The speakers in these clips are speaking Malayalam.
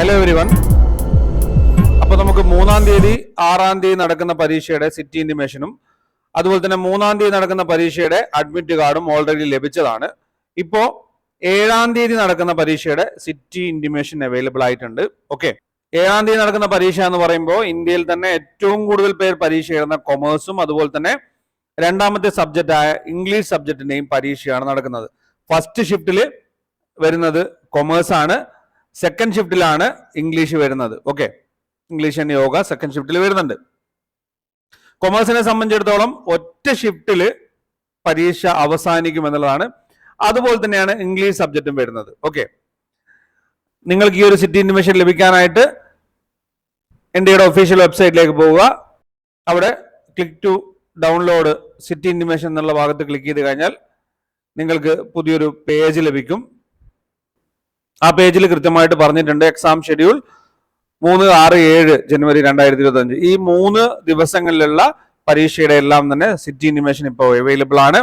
ഹലോ എവരി വൺ അപ്പൊ നമുക്ക് മൂന്നാം തീയതി ആറാം തീയതി നടക്കുന്ന പരീക്ഷയുടെ സിറ്റി ഇൻഡിമേഷനും അതുപോലെ തന്നെ മൂന്നാം തീയതി നടക്കുന്ന പരീക്ഷയുടെ അഡ്മിറ്റ് കാർഡും ഓൾറെഡി ലഭിച്ചതാണ്. ഇപ്പോ ഏഴാം തീയതി നടക്കുന്ന പരീക്ഷയുടെ സിറ്റി ഇൻഡിമേഷൻ അവൈലബിൾ ആയിട്ടുണ്ട്. ഓക്കെ ഏഴാം തീയതി നടക്കുന്ന പരീക്ഷ എന്ന് പറയുമ്പോൾ ഇന്ത്യയിൽ തന്നെ ഏറ്റവും കൂടുതൽ പേർ പരീക്ഷ എഴുതുന്ന കൊമേഴ്സും അതുപോലെ തന്നെ രണ്ടാമത്തെ സബ്ജക്റ്റ് ആയ ഇംഗ്ലീഷ് സബ്ജക്റ്റിന്റെയും പരീക്ഷയാണ് നടക്കുന്നത്. ഫസ്റ്റ് ഷിഫ്റ്റിൽ വരുന്നത് കൊമേഴ്സ് ആണ്. സെക്കൻഡ് ഷിഫ്റ്റിലാണ് ഇംഗ്ലീഷ് വരുന്നത്. Okay English and yoga second ഷിഫ്റ്റിൽ വരുന്നുണ്ട്. കൊമേഴ്സിനെ സംബന്ധിച്ചിടത്തോളം ഒറ്റ ഷിഫ്റ്റിൽ പരീക്ഷ അവസാനിക്കും എന്നുള്ളതാണ്. അതുപോലെ തന്നെയാണ് ഇംഗ്ലീഷ് സബ്ജക്റ്റും വരുന്നത്. ഓക്കെ നിങ്ങൾക്ക് ഈ ഒരു സിറ്റി ഇൻഫർമേഷൻ ലഭിക്കാനായിട്ട് ഇന്ത്യയുടെ ഒഫീഷ്യൽ വെബ്സൈറ്റിലേക്ക് പോവുക. അവിടെ click to download city information എന്നുള്ള ഭാഗത്ത് ക്ലിക്ക് ചെയ്ത് കഴിഞ്ഞാൽ നിങ്ങൾക്ക് പുതിയൊരു പേജ് ലഭിക്കും. ആ പേജിൽ കൃത്യമായിട്ട് പറഞ്ഞിട്ടുണ്ട് എക്സാം ഷെഡ്യൂൾ മൂന്ന് ആറ് ഏഴ് ജനുവരി രണ്ടായിരത്തി ഇരുപത്തി അഞ്ച് ഈ മൂന്ന് ദിവസങ്ങളിലുള്ള പരീക്ഷയുടെ എല്ലാം തന്നെ സിറ്റി ഇനിമേഷൻ ഇപ്പോൾ അവൈലബിൾ ആണ്.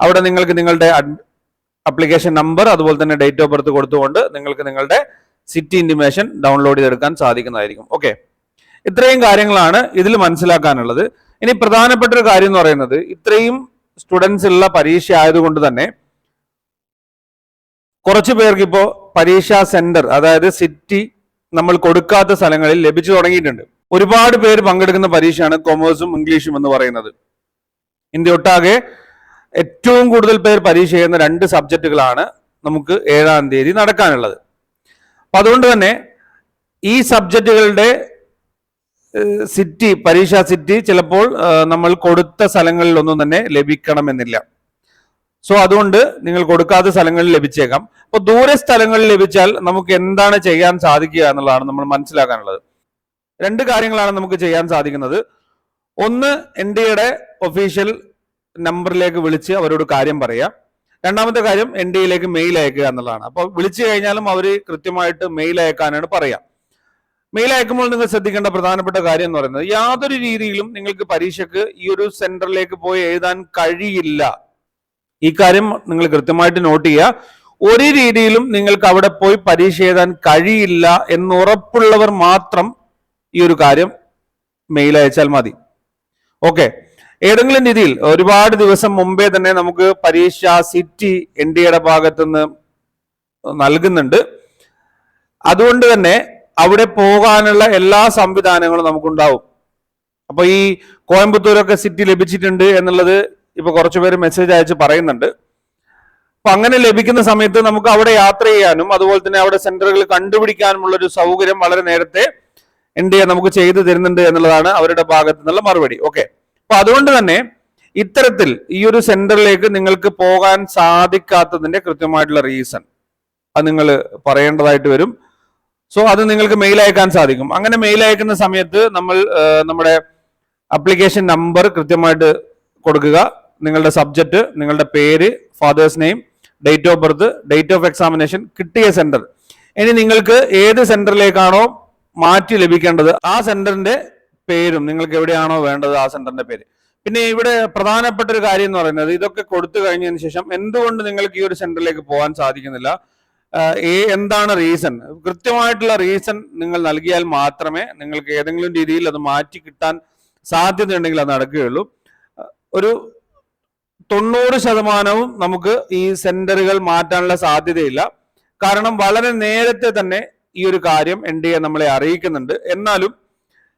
അവിടെ നിങ്ങൾക്ക് നിങ്ങളുടെ അപ്ലിക്കേഷൻ നമ്പർ അതുപോലെ തന്നെ ഡേറ്റ് ഓഫ് ബർത്ത് കൊടുത്തുകൊണ്ട് നിങ്ങൾക്ക് നിങ്ങളുടെ സിറ്റി ഇൻഡിമേഷൻ ഡൗൺലോഡ് ചെയ്തെടുക്കാൻ സാധിക്കുന്നതായിരിക്കും. ഓക്കെ ഇത്രയും കാര്യങ്ങളാണ് ഇതിൽ മനസ്സിലാക്കാനുള്ളത്. ഇനി പ്രധാനപ്പെട്ട ഒരു കാര്യം എന്ന് പറയുന്നത് ഇത്രയും സ്റ്റുഡൻസ് ഉള്ള പരീക്ഷ ആയതുകൊണ്ട് തന്നെ കുറച്ച് പേർക്ക് ഇപ്പോൾ പരീക്ഷാ സെന്റർ അതായത് സിറ്റി നമ്മൾ കൊടുക്കാത്ത സ്ഥലങ്ങളിൽ ലഭിച്ചു തുടങ്ങിയിട്ടുണ്ട്. ഒരുപാട് പേര് പങ്കെടുക്കുന്ന പരീക്ഷയാണ് കൊമേഴ്സും ഇംഗ്ലീഷും എന്ന് പറയുന്നത്. ഇന്ത്യ ഒട്ടാകെ ഏറ്റവും കൂടുതൽ പേർ പരീക്ഷ ചെയ്യുന്ന രണ്ട് സബ്ജക്റ്റുകളാണ് നമുക്ക് ഏഴാം തീയതി നടക്കാനുള്ളത്. അപ്പൊ അതുകൊണ്ട് തന്നെ ഈ സബ്ജക്റ്റുകളുടെ സിറ്റി പരീക്ഷാ സിറ്റി ചിലപ്പോൾ നമ്മൾ കൊടുത്ത സ്ഥലങ്ങളിലൊന്നും തന്നെ ലഭിക്കണമെന്നില്ല. സോ അതുകൊണ്ട് നിങ്ങൾ കൊടുക്കാത്ത സ്ഥലങ്ങളിൽ ലഭിച്ചേക്കാം. അപ്പൊ ദൂരെ സ്ഥലങ്ങളിൽ ലഭിച്ചാൽ നമുക്ക് എന്താണ് ചെയ്യാൻ സാധിക്കുക എന്നുള്ളതാണ് നമ്മൾ മനസ്സിലാക്കാനുള്ളത്. രണ്ട് കാര്യങ്ങളാണ് നമുക്ക് ചെയ്യാൻ സാധിക്കുന്നത്. ഒന്ന് എൻ ഡി എയുടെ ഒഫീഷ്യൽ നമ്പറിലേക്ക് വിളിച്ച് അവരോട് കാര്യം പറയുക രണ്ടാമത്തെ കാര്യം എൻ ഡി എയിലേക്ക് മെയിൽ അയക്കുക എന്നുള്ളതാണ്. അപ്പോൾ വിളിച്ചു കഴിഞ്ഞാലും അവർ കൃത്യമായിട്ട് മെയിൽ അയക്കാനാണ് പറയുക മെയിൽ അയക്കുമ്പോൾ നിങ്ങൾ ശ്രദ്ധിക്കേണ്ട പ്രധാനപ്പെട്ട കാര്യം എന്ന് പറയുന്നത് യാതൊരു രീതിയിലും നിങ്ങൾക്ക് പരീക്ഷയ്ക്ക് ഈ ഒരു സെന്ററിലേക്ക് പോയി എഴുതാൻ കഴിയില്ല. ഈ കാര്യം നിങ്ങൾ കൃത്യമായിട്ട് നോട്ട് ചെയ്യുക. ഒരു രീതിയിലും നിങ്ങൾക്ക് അവിടെ പോയി പരീക്ഷ എഴുതാൻ കഴിയില്ല എന്ന് ഉറപ്പുള്ളവർ മാത്രം ഈ ഒരു കാര്യം മെയിൽ അയച്ചാൽ മതി. ഓക്കെ ഏതെങ്കിലും രീതിയിൽ ഒരുപാട് ദിവസം മുമ്പേ തന്നെ നമുക്ക് പരീക്ഷ സിറ്റി എൻ ഡി എയുടെ ഭാഗത്തുനിന്ന് നൽകുന്നുണ്ട്. അതുകൊണ്ട് തന്നെ അവിടെ പോകാനുള്ള എല്ലാ സംവിധാനങ്ങളും നമുക്കുണ്ടാവും. അപ്പൊ ഈ കോയമ്പത്തൂരൊക്കെ സിറ്റി ലഭിച്ചിട്ടുണ്ട് എന്നുള്ളത് ഇപ്പൊ കുറച്ചു പേര് മെസ്സേജ് അയച്ച് പറയുന്നുണ്ട്. അപ്പൊ അങ്ങനെ ലഭിക്കുന്ന സമയത്ത് നമുക്ക് അവിടെ യാത്ര ചെയ്യാനും അതുപോലെ തന്നെ അവിടെ സെന്ററുകൾ കണ്ടുപിടിക്കാനുമുള്ള ഒരു സൗകര്യം വളരെ നേരത്തെ ഡി നമുക്ക് ചെയ്തു തരുന്നുണ്ട് എന്നുള്ളതാണ് അവരുടെ ഭാഗത്തു നിന്നുള്ള മറുപടി. ഓക്കെ അപ്പൊ അതുകൊണ്ട് തന്നെ ഇത്തരത്തിൽ ഈ ഒരു സെന്ററിലേക്ക് നിങ്ങൾക്ക് പോകാൻ സാധിക്കാത്തതിന്റെ കൃത്യമായിട്ടുള്ള റീസൺ അത് നിങ്ങൾ പറയേണ്ടതായിട്ട് വരും. സോ അത് നിങ്ങൾക്ക് മെയിൽ അയക്കാൻ സാധിക്കും. അങ്ങനെ മെയിൽ അയക്കുന്ന സമയത്ത് നമ്മൾ നമ്മുടെ അപ്ലിക്കേഷൻ നമ്പർ കൃത്യമായിട്ട് കൊടുക്കുക. നിങ്ങളുടെ സബ്ജക്റ്റ് നിങ്ങളുടെ പേര് father's name date of birth date of examination കിട്ടിയ സെന്റർ ഇനി നിങ്ങൾക്ക് ഏത് സെന്ററിലേക്കാണോ മാറ്റി ലഭിക്കേണ്ടത് ആ സെന്ററിന്റെ പേരും നിങ്ങൾക്ക് എവിടെയാണോ വേണ്ടത് ആ സെന്ററിന്റെ പേര്. പിന്നെ ഇവിടെ പ്രധാനപ്പെട്ട ഒരു കാര്യം എന്ന് പറയുന്നത് ഇതൊക്കെ കൊടുത്തു കഴിഞ്ഞതിന് ശേഷം എന്തുകൊണ്ട് നിങ്ങൾക്ക് ഈ ഒരു സെന്ററിലേക്ക് പോകാൻ സാധിക്കുന്നില്ല? എന്താണ് റീസൺ കൃത്യമായിട്ടുള്ള റീസൺ നിങ്ങൾ നൽകിയാൽ മാത്രമേ നിങ്ങൾക്ക് ഏതെങ്കിലും രീതിയിൽ അത് മാറ്റി കിട്ടാൻ സാധ്യതയുണ്ടെങ്കിൽ അത് നടക്കുകയുള്ളൂ. ഒരു തൊണ്ണൂറ് ശതമാനവും നമുക്ക് ഈ സെന്ററുകൾ മാറ്റാനുള്ള സാധ്യതയില്ല. കാരണം വളരെ നേരത്തെ തന്നെ ഈ ഒരു കാര്യം എൻ ഡി എ നമ്മളെ അറിയിക്കുന്നുണ്ട്. എന്നാലും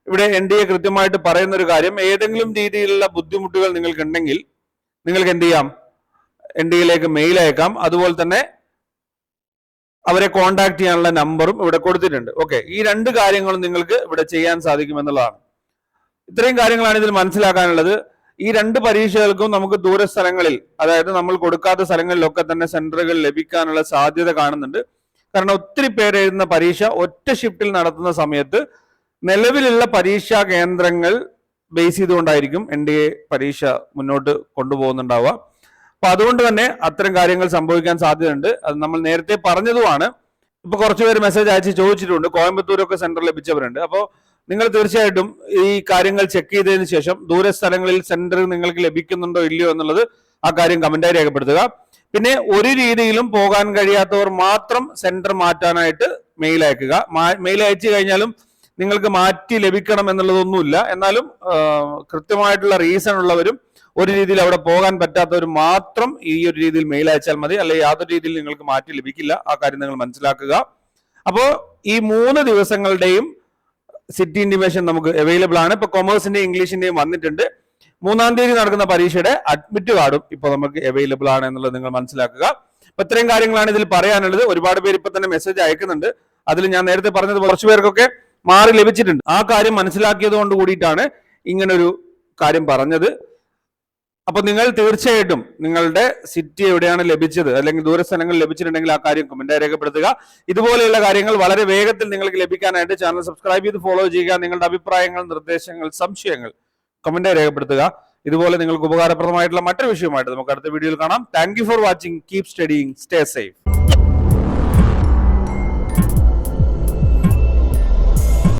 ഇവിടെ എൻ ഡി എ കൃത്യമായിട്ട് പറയുന്ന ഒരു കാര്യം ഏതെങ്കിലും രീതിയിലുള്ള ബുദ്ധിമുട്ടുകൾ നിങ്ങൾക്കുണ്ടെങ്കിൽ നിങ്ങൾക്ക് എന്ത് ചെയ്യാം? എൻ ഡി എയിലേക്ക് മെയിൽ അയക്കാം. അതുപോലെ തന്നെ അവരെ കോണ്ടാക്ട് ചെയ്യാനുള്ള നമ്പറും ഇവിടെ കൊടുത്തിട്ടുണ്ട്. ഓക്കെ ഈ രണ്ട് കാര്യങ്ങളും നിങ്ങൾക്ക് ഇവിടെ ചെയ്യാൻ സാധിക്കുമെന്നുള്ളതാണ്. ഇത്രയും കാര്യങ്ങളാണ് ഇതിൽ മനസ്സിലാക്കാനുള്ളത്. ഈ രണ്ട് പരീക്ഷകൾക്കും നമുക്ക് ദൂര സ്ഥലങ്ങളിൽ അതായത് നമ്മൾ കൊടുക്കാത്ത സ്ഥലങ്ങളിലൊക്കെ തന്നെ സെന്ററുകൾ ലഭിക്കാനുള്ള സാധ്യത കാണുന്നുണ്ട്. കാരണം ഒത്തിരി പേര് എഴുതുന്ന പരീക്ഷ ഒറ്റ ഷിഫ്റ്റിൽ നടത്തുന്ന സമയത്ത് നിലവിലുള്ള പരീക്ഷാ കേന്ദ്രങ്ങൾ ബേസ് ചെയ്തുകൊണ്ടായിരിക്കും എൻ ഡി എ പരീക്ഷ മുന്നോട്ട് കൊണ്ടുപോകുന്നുണ്ടാവുക. അപ്പൊ അതുകൊണ്ട് തന്നെ അത്തരം കാര്യങ്ങൾ സംഭവിക്കാൻ സാധ്യതയുണ്ട്. അത് നമ്മൾ നേരത്തെ പറഞ്ഞതുമാണ്. ഇപ്പൊ കുറച്ചുപേര് മെസ്സേജ് അയച്ച് ചോദിച്ചിട്ടുണ്ട്. കോയമ്പത്തൂരൊക്കെ സെന്റർ ലഭിച്ചവരുണ്ട്. അപ്പോൾ നിങ്ങൾ തീർച്ചയായിട്ടും ഈ കാര്യങ്ങൾ ചെക്ക് ചെയ്തതിന് ശേഷം ദൂര സ്ഥലങ്ങളിൽ സെന്റർ നിങ്ങൾക്ക് ലഭിക്കുന്നുണ്ടോ ഇല്ലയോ എന്നുള്ളത് ആ കാര്യം കമന്റായി രേഖപ്പെടുത്തുക. പിന്നെ ഒരു രീതിയിലും പോകാൻ കഴിയാത്തവർ മാത്രം സെന്റർ മാറ്റാനായിട്ട് മെയിൽ അയക്കുക. മെയിൽ അയച്ചു കഴിഞ്ഞാലും നിങ്ങൾക്ക് മാറ്റി ലഭിക്കണം എന്നുള്ളതൊന്നുമില്ല. എന്നാലും കൃത്യമായിട്ടുള്ള റീസൺ ഉള്ളവരും ഒരു രീതിയിൽ അവിടെ പോകാൻ പറ്റാത്തവർ മാത്രം ഈ ഒരു രീതിയിൽ മെയിൽ അയച്ചാൽ മതി. അല്ലെങ്കിൽ യാതൊരു രീതിയിൽ നിങ്ങൾക്ക് മാറ്റി ലഭിക്കില്ല. ആ കാര്യം നിങ്ങൾ മനസ്സിലാക്കുക. അപ്പോൾ ഈ മൂന്ന് ദിവസങ്ങളുടെയും സിറ്റി ഇൻഡിമേഷൻ നമുക്ക് അവൈലബിൾ ആണ്. ഇപ്പൊ കൊമേഴ്സിന്റെയും ഇംഗ്ലീഷിന്റെയും വന്നിട്ടുണ്ട്. മൂന്നാം തീയതി നടക്കുന്ന പരീക്ഷയുടെ അഡ്മിറ്റ് കാർഡും ഇപ്പൊ നമുക്ക് അവൈലബിൾ ആണ് എന്നുള്ളത് നിങ്ങൾ മനസ്സിലാക്കുക. അപ്പൊ ഇത്രയും കാര്യങ്ങളാണ് ഇതിൽ പറയാനുള്ളത്. ഒരുപാട് പേര് ഇപ്പൊ തന്നെ മെസ്സേജ് അയക്കുന്നുണ്ട്. അതിൽ ഞാൻ നേരത്തെ പറഞ്ഞത് കുറച്ചു പേർക്കൊക്കെ മാറി ലഭിച്ചിട്ടുണ്ട്. ആ കാര്യം മനസ്സിലാക്കിയത് കൊണ്ട് കൂടിയിട്ടാണ് ഇങ്ങനൊരു കാര്യം പറഞ്ഞത്. അപ്പൊ നിങ്ങൾ തീർച്ചയായിട്ടും നിങ്ങളുടെ സിറ്റി എവിടെയാണ് ലഭിച്ചത്? അല്ലെങ്കിൽ ദൂരസ്ഥലങ്ങൾ ലഭിച്ചിട്ടുണ്ടെങ്കിൽ ആ കാര്യം കമന്റായി രേഖപ്പെടുത്തുക. ഇതുപോലെയുള്ള കാര്യങ്ങൾ വളരെ വേഗത്തിൽ നിങ്ങൾക്ക് ലഭിക്കാനായിട്ട് ചാനൽ സബ്സ്ക്രൈബ് ചെയ്ത് ഫോളോ ചെയ്യുക. നിങ്ങളുടെ അഭിപ്രായങ്ങൾ നിർദ്ദേശങ്ങൾ സംശയങ്ങൾ കമന്റായി രേഖപ്പെടുത്തുക. ഇതുപോലെ നിങ്ങൾക്ക് ഉപകാരപ്രദമായിട്ടുള്ള മറ്റൊരു വിഷയമായിട്ട് നമുക്ക് അടുത്ത വീഡിയോയിൽ കാണാം. Thank for watching keep studying stay safe